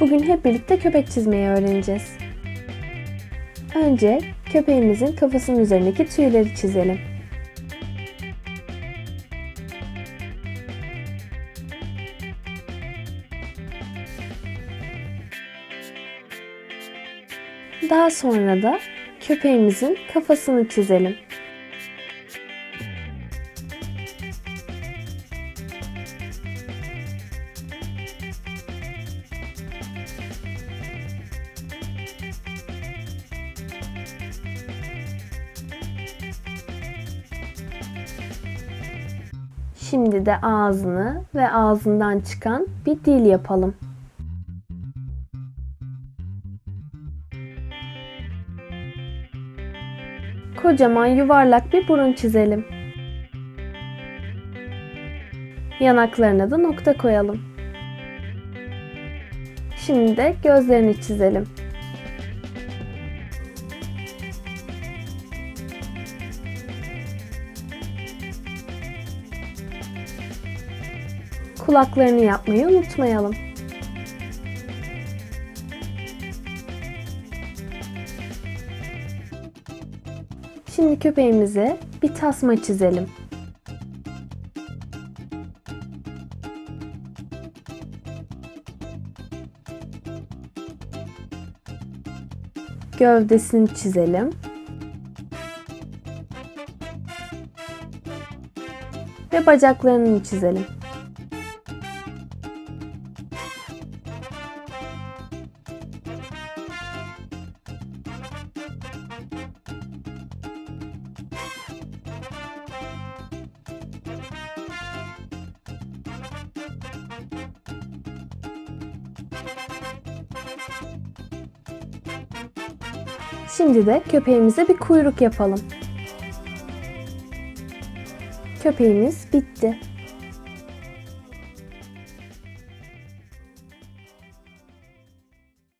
Bugün hep birlikte köpek çizmeyi öğreneceğiz. Önce köpeğimizin kafasının üzerindeki tüyleri çizelim. Daha sonra da köpeğimizin kafasını çizelim. Şimdi de ağzını ve ağzından çıkan bir dil yapalım. Kocaman yuvarlak bir burun çizelim. Yanaklarına da nokta koyalım. Şimdi de gözlerini çizelim. Kulaklarını yapmayı unutmayalım. Şimdi köpeğimize bir tasma çizelim. Gövdesini çizelim. Ve bacaklarını çizelim. Şimdi de köpeğimize bir kuyruk yapalım. Köpeğimiz bitti.